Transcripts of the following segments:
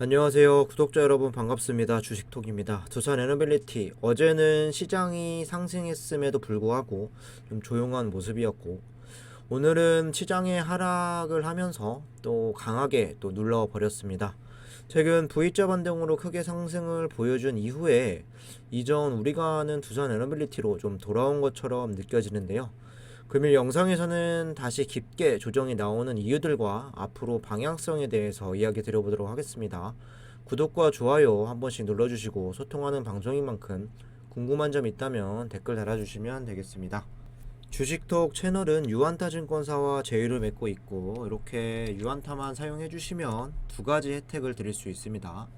안녕하세요. 구독자 여러분 반갑습니다. 주식톡입니다. 두산 에너빌리티. 어제는 시장이 상승했음에도 불구하고 좀 조용한 모습이었고 오늘은 시장의 하락을 하면서 또 강하게 또 눌러 버렸습니다. 최근 V자 반등으로 크게 상승을 보여준 이후에 이전 우리가 아는 두산 에너빌리티로 좀 돌아온 것처럼 느껴지는데요 금일 영상에서는 다시 깊게 조정이 나오는 이유들과 앞으로 방향성에 대해서 이야기 드려보도록 하겠습니다. 구독과 좋아요 한 번씩 눌러주시고 소통하는 방송인 만큼 궁금한 점 있다면 댓글 달아주시면 되겠습니다. 주식톡 채널은 유한타 증권사와 제휴를 맺고 있고 이렇게 유한타만 사용해 주시면 두 가지 혜택을 드릴 수 있습니다.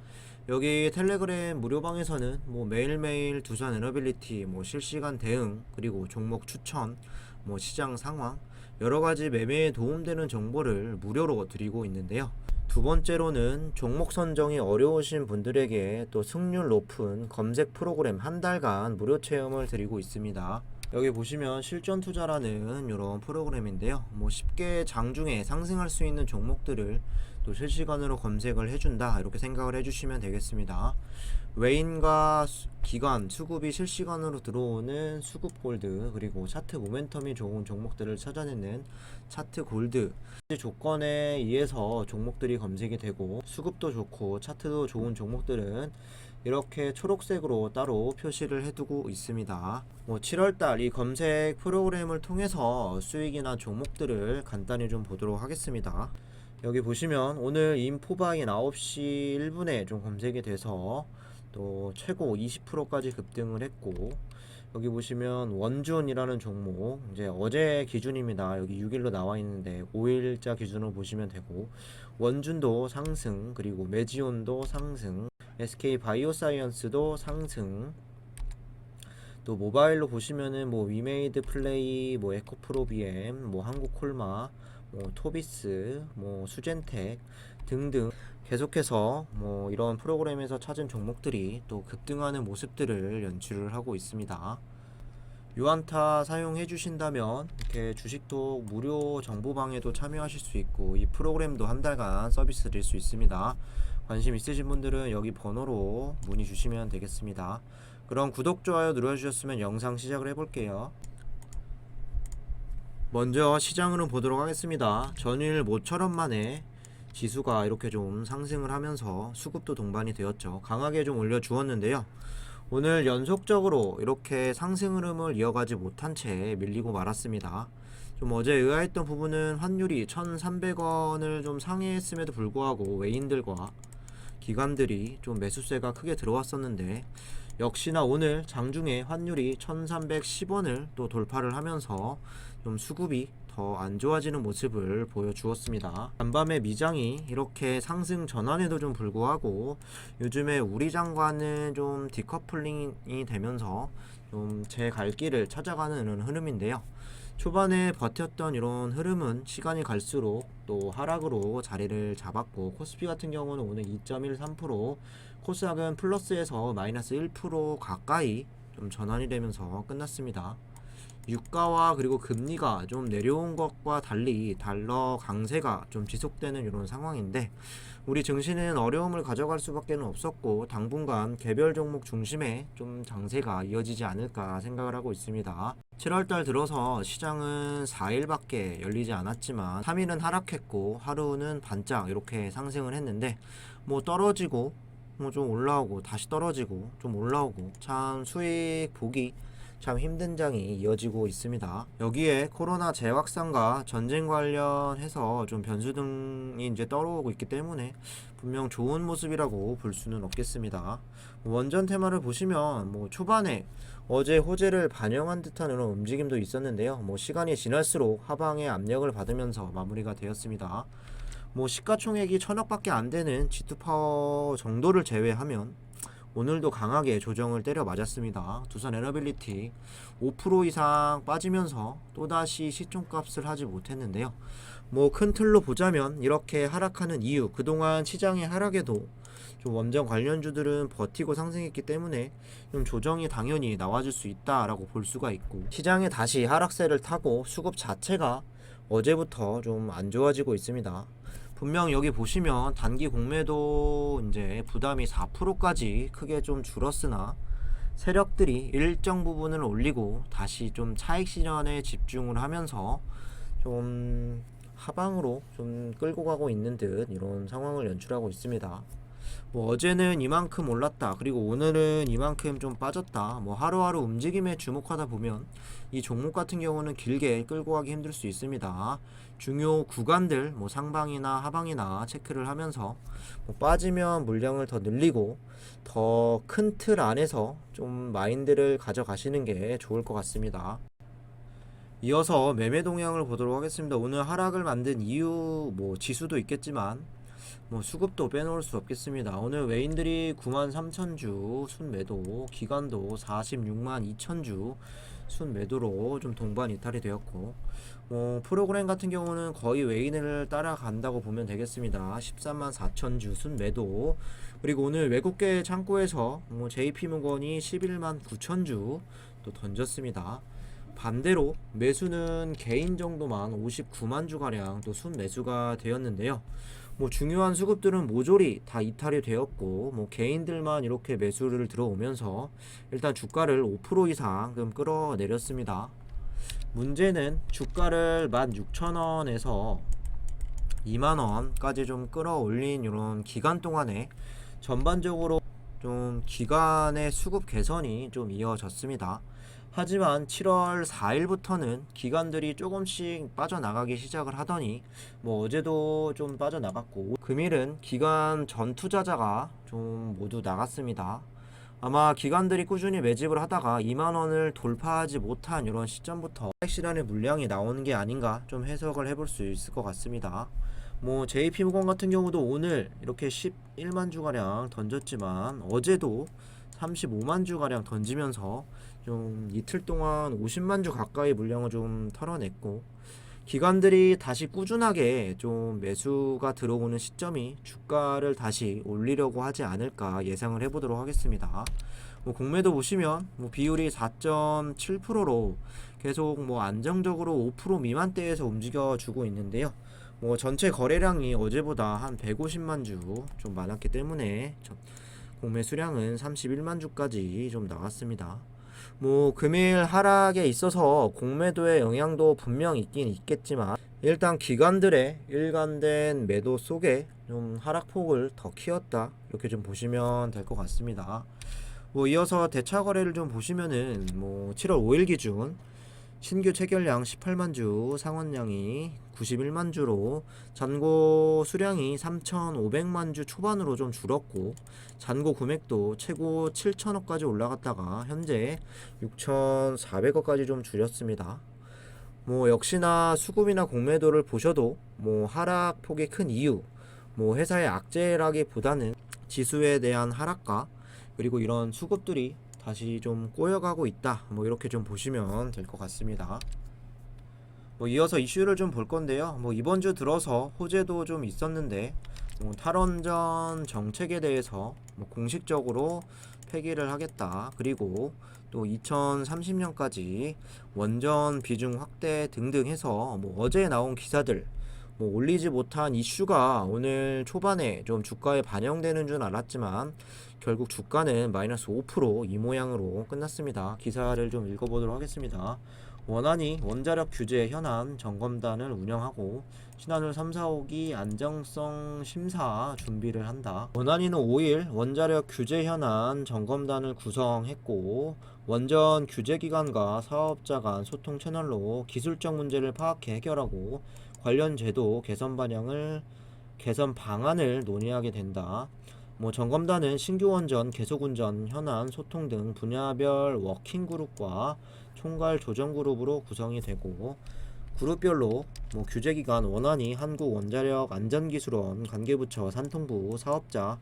여기 텔레그램 무료방에서는 뭐 매일매일 두산 에너빌리티 뭐 실시간 대응 그리고 종목 추천 뭐 시장 상황 여러 가지 매매에 도움되는 정보를 무료로 드리고 있는데요. 두 번째로는 종목 선정이 어려우신 분들에게 또 승률 높은 검색 프로그램 한 달간 무료 체험을 드리고 있습니다. 여기 보시면 실전 투자라는 이런 프로그램인데요. 뭐 쉽게 장중에 상승할 수 있는 종목들을 또 실시간으로 검색을 해준다 이렇게 생각을 해주시면 되겠습니다. 외인과 수- 기관 수급이 실시간으로 들어오는 수급 골드 그리고 차트 모멘텀이 좋은 종목들을 찾아내는 차트 골드 조건에 의해서 종목들이 검색이 되고 수급도 좋고 차트도 좋은 종목들은 이렇게 초록색으로 따로 표시를 해두고 있습니다. 뭐 7월달 이 검색 프로그램을 통해서 수익이나 종목들을 간단히 좀 보도록 하겠습니다. 여기 보시면 오늘 인포바인 9시 1분에 좀 검색이 돼서 또 최고 20%까지 급등을 했고 여기 보시면 원준이라는 종목 이제 어제 기준입니다. 여기 6일로 나와 있는데 5일자 기준으로 보시면 되고 원준도 상승 그리고 메지온도 상승 SK 바이오사이언스도 상승 또 모바일로 보시면은 뭐 위메이드 플레이 뭐 에코프로비엠 뭐 한국콜마 뭐 토비스 뭐 수젠텍 등등 계속해서 뭐 이런 프로그램에서 찾은 종목들이 또 급등하는 모습들을 연출을 하고 있습니다. 유한타 사용해 주신다면 이렇게 주식톡 무료 정보방에도 참여하실 수 있고 이 프로그램도 한 달간 서비스 드릴 수 있습니다. 관심 있으신 분들은 여기 번호로 문의 주시면 되겠습니다. 그럼 구독, 좋아요 눌러주셨으면 영상 시작을 해볼게요. 먼저 시장으로 보도록 하겠습니다. 전일 모처럼 만에 지수가 이렇게 좀 상승을 하면서 수급도 동반이 되었죠. 강하게 좀 올려주었는데요. 오늘 연속적으로 이렇게 상승 흐름을 이어가지 못한 채 밀리고 말았습니다. 좀 어제 의아했던 부분은 환율이 1,300원을 좀 상회했음에도 불구하고 외인들과 기관들이 좀 매수세가 크게 들어왔었는데 역시나 오늘 장중에 환율이 1310원을 또 돌파를 하면서 좀 수급이 더 안 좋아지는 모습을 보여주었습니다. 간밤에 미장이 이렇게 상승 전환에도 좀 불구하고 요즘에 우리 장과는 좀 디커플링이 되면서 좀 제 갈 길을 찾아가는 이런 흐름인데요. 초반에 버텼던 이런 흐름은 시간이 갈수록 또 하락으로 자리를 잡았고 코스피 같은 경우는 오늘 2.13% 코스닥은 플러스에서 마이너스 1% 가까이 좀 전환이 되면서 끝났습니다. 유가와 그리고 금리가 좀 내려온 것과 달리 달러 강세가 좀 지속되는 이런 상황인데 우리 증시는 어려움을 가져갈 수밖에 없었고 당분간 개별 종목 중심의 좀 장세가 이어지지 않을까 생각을 하고 있습니다. 7월달 들어서 시장은 4일밖에 열리지 않았지만 3일은 하락했고 하루는 반짝 이렇게 상승을 했는데 뭐 떨어지고 뭐 좀 올라오고 다시 떨어지고 좀 올라오고 참 수익 보기 참 힘든 장이 이어지고 있습니다. 여기에 코로나 재확산과 전쟁 관련해서 좀 변수 등이 이제 떨어오고 있기 때문에 분명 좋은 모습이라고 볼 수는 없겠습니다. 원전 테마를 보시면 뭐 초반에 어제 호재를 반영한 듯한 이런 움직임도 있었는데요. 뭐 시간이 지날수록 하방의 압력을 받으면서 마무리가 되었습니다. 뭐 시가총액이 천억밖에 안 되는 G2 파워 정도를 제외하면 오늘도 강하게 조정을 때려 맞았습니다. 두산 에너빌리티 5% 이상 빠지면서 또다시 시총값을 하지 못했는데요. 뭐 큰 틀로 보자면 이렇게 하락하는 이유, 그동안 시장의 하락에도 좀 원전 관련주들은 버티고 상승했기 때문에 좀 조정이 당연히 나와줄 수 있다라고 볼 수가 있고 시장에 다시 하락세를 타고 수급 자체가 어제부터 좀 안 좋아지고 있습니다. 분명 여기 보시면 단기 공매도 이제 부담이 4%까지 크게 좀 줄었으나 세력들이 일정 부분을 올리고 다시 좀 차익 실현에 집중을 하면서 좀 하방으로 좀 끌고 가고 있는 듯 이런 상황을 연출하고 있습니다. 뭐 어제는 이만큼 올랐다. 그리고 오늘은 이만큼 좀 빠졌다. 뭐 하루하루 움직임에 주목하다 보면 이 종목 같은 경우는 길게 끌고 가기 힘들 수 있습니다. 중요 구간들 뭐 상방이나 하방이나 체크를 하면서 뭐 빠지면 물량을 더 늘리고 더 큰 틀 안에서 좀 마인드를 가져가시는 게 좋을 것 같습니다. 이어서 매매 동향을 보도록 하겠습니다. 오늘 하락을 만든 이유 뭐 지수도 있겠지만 뭐 수급도 빼놓을 수 없겠습니다. 오늘 외인들이 9만 3천 주 순매도, 기관도 46만 2천 주 순매도로 좀 동반 이탈이 되었고, 뭐 프로그램 같은 경우는 거의 외인을 따라간다고 보면 되겠습니다. 13만 4천 주 순매도, 그리고 오늘 외국계 창고에서 뭐 JP모건이 11만 9천 주 또 던졌습니다. 반대로 매수는 개인 정도만 59만 주 가량 또 순매수가 되었는데요. 뭐 중요한 수급들은 모조리 다 이탈이 되었고 뭐 개인들만 이렇게 매수를 들어오면서 일단 주가를 5% 이상 좀 끌어내렸습니다. 문제는 주가를 16,000원에서 2만원까지 좀 끌어올린 이런 기간 동안에 전반적으로 좀 기간의 수급 개선이 좀 이어졌습니다. 하지만 7월 4일부터는 기관들이 조금씩 빠져나가기 시작을 하더니 뭐 어제도 좀 빠져나갔고 금일은 기관 전 투자자가 좀 모두 나갔습니다. 아마 기관들이 꾸준히 매집을 하다가 2만 원을 돌파하지 못한 이런 시점부터 실현의 물량이 나오는 게 아닌가 좀 해석을 해볼 수 있을 것 같습니다. 뭐 JP모건 같은 경우도 오늘 이렇게 11만 주 가량 던졌지만 어제도 35만 주 가량 던지면서 좀 이틀 동안 50만 주 가까이 물량을 좀 털어냈고 기관들이 다시 꾸준하게 좀 매수가 들어오는 시점이 주가를 다시 올리려고 하지 않을까 예상을 해보도록 하겠습니다. 뭐 공매도 보시면 뭐 비율이 4.7%로 계속 뭐 안정적으로 5% 미만대에서 움직여 주고 있는데요. 뭐 전체 거래량이 어제보다 한 150만 주 좀 많았기 때문에 저- 공매 수량은 31만 주까지 좀 나왔습니다. 뭐 금일 하락에 있어서 공매도의 영향도 분명 있긴 있겠지만 일단 기관들의 일관된 매도 속에 좀 하락폭을 더 키웠다 이렇게 좀 보시면 될 것 같습니다. 뭐 이어서 대차 거래를 좀 보시면은 뭐 7월 5일 기준 신규 체결량 18만 주, 상원량이 91만 주로 잔고 수량이 3,500만 주 초반으로 좀 줄었고 잔고 금액도 최고 7천억까지 올라갔다가 현재 6,400억까지 좀 줄였습니다. 뭐 역시나 수급이나 공매도를 보셔도 뭐 하락폭이 큰 이유 뭐 회사의 악재라기보다는 지수에 대한 하락과 그리고 이런 수급들이 다시 좀 꼬여가고 있다. 뭐 이렇게 좀 보시면 될 것 같습니다. 뭐 이어서 이슈를 좀 볼 건데요. 뭐 이번 주 들어서 호재도 좀 있었는데 뭐 탈원전 정책에 대해서 뭐 공식적으로 폐기를 하겠다. 그리고 또 2030년까지 원전 비중 확대 등등 해서 뭐 어제 나온 기사들 뭐 올리지 못한 이슈가 오늘 초반에 좀 주가에 반영되는 줄 알았지만 결국 주가는 마이너스 5%이 모양으로 끝났습니다. 기사를 좀 읽어보도록 하겠습니다. 원안이 원자력 규제 현안 점검단을 운영하고 신한울 3, 4호기 안정성 심사 준비를 한다. 원안이는 5일 원자력 규제 현안 점검단을 구성했고 원전 규제 기관과 사업자 간 소통 채널로 기술적 문제를 파악해 해결하고 관련 제도 개선 방향을 개선 방안을 논의하게 된다. 뭐 점검단은 신규 원전, 계속 운전, 현안, 소통 등 분야별 워킹 그룹과 총괄 조정 그룹으로 구성이 되고 그룹별로 뭐 규제기관 원안이 한국원자력 안전기술원, 관계부처, 산통부, 사업자,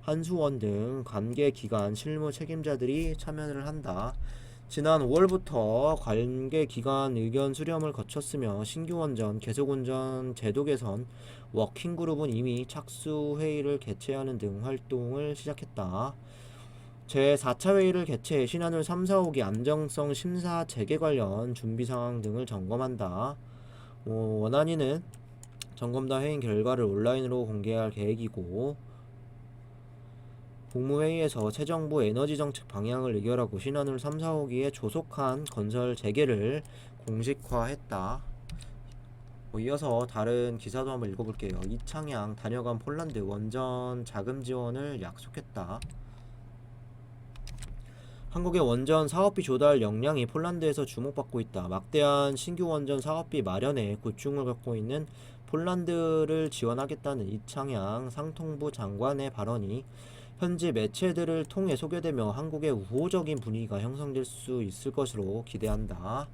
한수원 등 관계기관 실무 책임자들이 참여를 한다. 지난 5월부터 관계기관 의견 수렴을 거쳤으며 신규 원전, 계속 운전 제도 개선, 워킹 그룹은 이미 착수 회의를 개최하는 등 활동을 시작했다. 제4차 회의를 개최해 신한울 3, 4호기 안정성 심사 재개 관련 준비 상황 등을 점검한다. 어, 원안위는 점검단 회의 결과를 온라인으로 공개할 계획이고 국무회의에서 새 정부 에너지 정책 방향을 의결하고 신한울 3, 4호기에 조속한 건설 재개를 공식화했다. 뭐 이어서 다른 기사도 한번 읽어볼게요. 이창양 다녀간 폴란드 원전 자금 지원을 약속했다. 한국의 원전 사업비 조달 역량이 폴란드에서 주목받고 있다. 막대한 신규 원전 사업비 마련에 고충을 갖고 있는 폴란드를 지원하겠다는 이창양 상통부 장관의 발언이 현지 매체들을 통해 소개되며 한국의 우호적인 분위기가 형성될 수 있을 것으로 기대한다.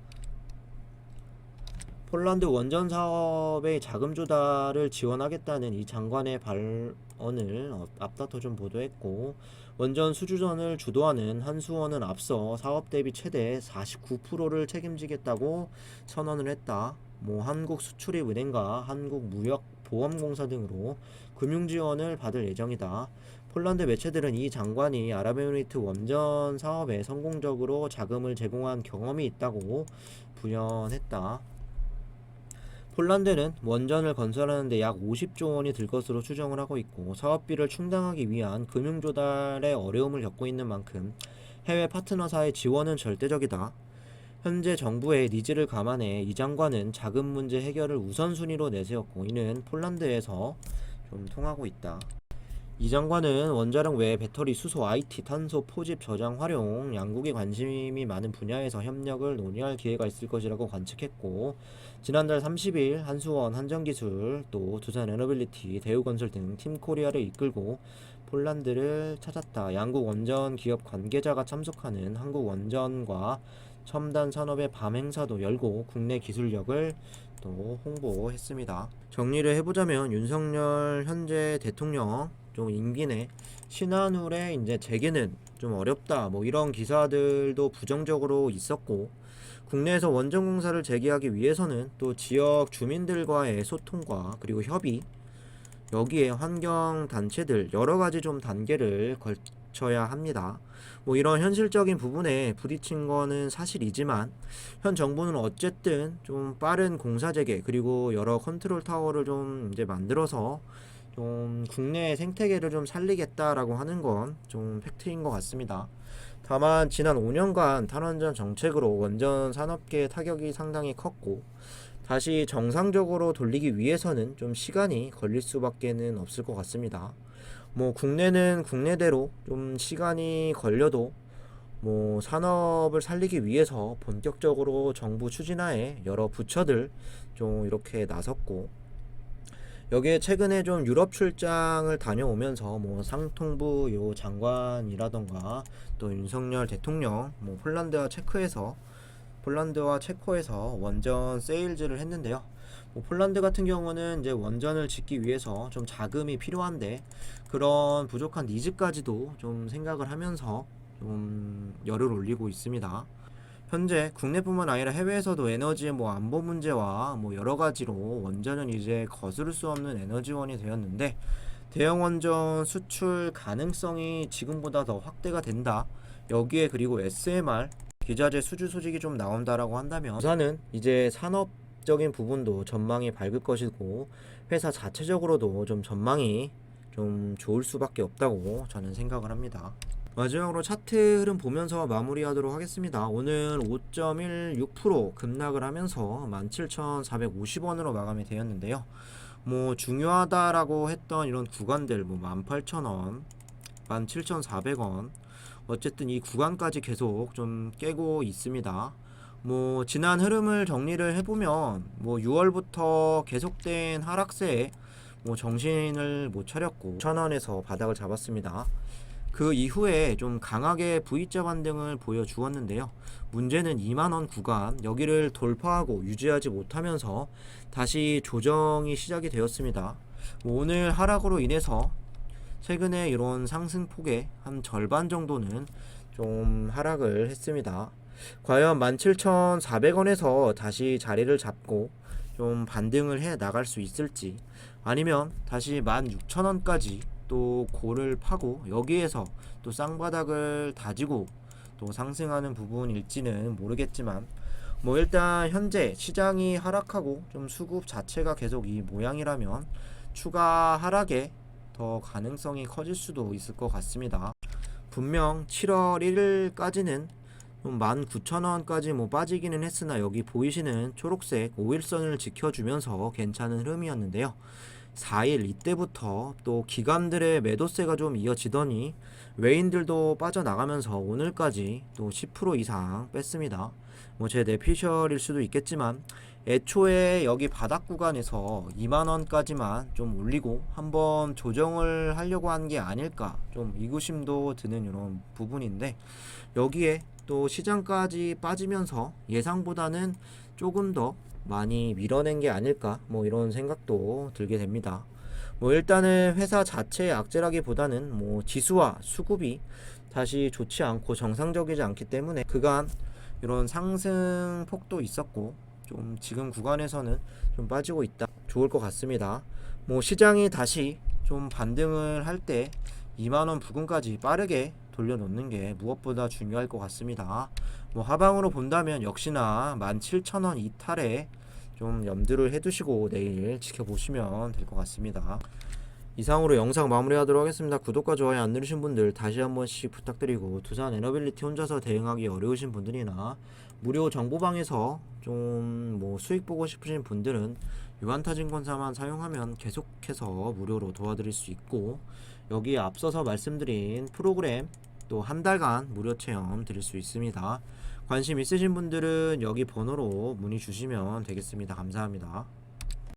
폴란드 원전 사업의 자금 조달을 지원하겠다는 이 장관의 발언을 어, 앞다퉈 좀 보도했고 원전 수주전을 주도하는 한수원은 앞서 사업 대비 최대 49%를 책임지겠다고 선언을 했다. 뭐 한국 수출입 은행과 한국 무역 보험공사 등으로 금융 지원을 받을 예정이다. 폴란드 매체들은 이 장관이 아랍에미리트 원전 사업에 성공적으로 자금을 제공한 경험이 있다고 부연했다. 폴란드는 원전을 건설하는데 약 50조 원이 들 것으로 추정을 하고 있고 사업비를 충당하기 위한 금융 조달에 어려움을 겪고 있는 만큼 해외 파트너사의 지원은 절대적이다. 현재 정부의 니즈를 감안해 이 장관은 자금 문제 해결을 우선순위로 내세웠고 이는 폴란드에서 좀 통하고 있다. 이 장관은 원자력 외 배터리 수소 IT 탄소 포집 저장 활용 양국이 관심이 많은 분야에서 협력을 논의할 기회가 있을 것이라고 관측했고 지난달 30일 한수원 한전기술 또 두산 에너빌리티 대우건설 등 팀코리아를 이끌고 폴란드를 찾았다. 양국 원전 기업 관계자가 참석하는 한국 원전과 첨단 산업의 밤 행사도 열고 국내 기술력을 또 홍보했습니다. 정리를 해보자면 윤석열 현재 대통령 좀 임기 내 신한울의 이제 재개는 좀 어렵다 뭐 이런 기사들도 부정적으로 있었고 국내에서 원전 공사를 재개하기 위해서는 또 지역 주민들과의 소통과 그리고 협의 여기에 환경 단체들 여러 가지 좀 단계를 걸 쳐야 합니다. 뭐 이런 현실적인 부분에 부딪힌 거는 사실이지만 현 정부는 어쨌든 좀 빠른 공사 재개 그리고 여러 컨트롤 타워를 좀 이제 만들어서 좀 국내 생태계를 좀 살리겠다라고 하는 건 좀 팩트인 것 같습니다. 다만 지난 5년간 탈원전 정책으로 원전 산업계의 타격이 상당히 컸고 다시 정상적으로 돌리기 위해서는 좀 시간이 걸릴 수밖에는 없을 것 같습니다. 뭐 국내는 국내대로 좀 시간이 걸려도 뭐 산업을 살리기 위해서 본격적으로 정부 추진하에 여러 부처들 좀 이렇게 나섰고 여기에 최근에 좀 유럽 출장을 다녀오면서 뭐 상통부 요 장관이라던가 또 윤석열 대통령 뭐 폴란드와 체크에서 폴란드와 체코에서 원전 세일즈를 했는데요. 뭐 폴란드 같은 경우는 이제 원전을 짓기 위해서 좀 자금이 필요한데 그런 부족한 니즈까지도 좀 생각을 하면서 좀 열을 올리고 있습니다. 현재 국내뿐만 아니라 해외에서도 에너지의 뭐 안보 문제와 뭐 여러 가지로 원전은 이제 거스를 수 없는 에너지원이 되었는데 대형 원전 수출 가능성이 지금보다 더 확대가 된다. 여기에 그리고 SMR 기자재 수주 소식이 좀 나온다라고 한다면 우선은 이제 산업 적인 부분도 전망이 밝을 것이고 회사 자체적으로도 좀 전망이 좀 좋을 수밖에 없다고 저는 생각을 합니다. 마지막으로 차트 흐름 보면서 마무리하도록 하겠습니다. 오늘 5.16% 급락을 하면서 17,450원으로 마감이 되었는데요. 뭐 중요하다라고 했던 이런 구간들 뭐 18,000원, 17,400원 어쨌든 이 구간까지 계속 좀 깨고 있습니다. 뭐 지난 흐름을 정리를 해보면 뭐 6월부터 계속된 하락세에 뭐 정신을 못 차렸고 천원에서 바닥을 잡았습니다. 그 이후에 좀 강하게 V자 반등을 보여주었는데요. 문제는 2만원 구간 여기를 돌파하고 유지하지 못하면서 다시 조정이 시작이 되었습니다. 뭐 오늘 하락으로 인해서 최근에 이런 상승폭의 한 절반 정도는 좀 하락을 했습니다. 과연 17,400원에서 다시 자리를 잡고 좀 반등을 해 나갈 수 있을지 아니면 다시 16,000원까지 또 고를 파고 여기에서 또 쌍바닥을 다지고 또 상승하는 부분일지는 모르겠지만 뭐 일단 현재 시장이 하락하고 좀 수급 자체가 계속 이 모양이라면 추가 하락에 더 가능성이 커질 수도 있을 것 같습니다. 분명 7월 1일까지는 19,000원까지 뭐 빠지기는 했으나 여기 보이시는 초록색 5일선을 지켜주면서 괜찮은 흐름이었는데요. 4일 이때부터 또 기관들의 매도세가 좀 이어지더니 외인들도 빠져나가면서 오늘까지 또 10% 이상 뺐습니다. 뭐 제 내피셜일 수도 있겠지만 애초에 여기 바닥 구간에서 2만 원까지만 좀 올리고 한번 조정을 하려고 한 게 아닐까 좀 의구심도 드는 이런 부분인데 여기에 또 시장까지 빠지면서 예상보다는 조금 더 많이 밀어낸 게 아닐까 뭐 이런 생각도 들게 됩니다. 뭐 일단은 회사 자체의 악재라기보다는 뭐 지수와 수급이 다시 좋지 않고 정상적이지 않기 때문에 그간 이런 상승 폭도 있었고 좀 지금 구간에서는 좀 빠지고 있다. 좋을 것 같습니다. 뭐 시장이 다시 좀 반등을 할 때 2만 원 부근까지 빠르게 돌려놓는 게 무엇보다 중요할 것 같습니다. 뭐 하방으로 본다면 역시나 17,000원 이탈에 좀 염두를 해두시고 내일 지켜보시면 될 것 같습니다. 이상으로 영상 마무리하도록 하겠습니다. 구독과 좋아요 안 누르신 분들 다시 한 번씩 부탁드리고 두산 에너빌리티 혼자서 대응하기 어려우신 분들이나 무료 정보방에서 좀 뭐 수익 보고 싶으신 분들은 유한타증권사만 사용하면 계속해서 무료로 도와드릴 수 있고 여기에 앞서서 말씀드린 프로그램 또 한 달간 무료 체험 드릴 수 있습니다. 관심 있으신 분들은 여기 번호로 문의 주시면 되겠습니다. 감사합니다.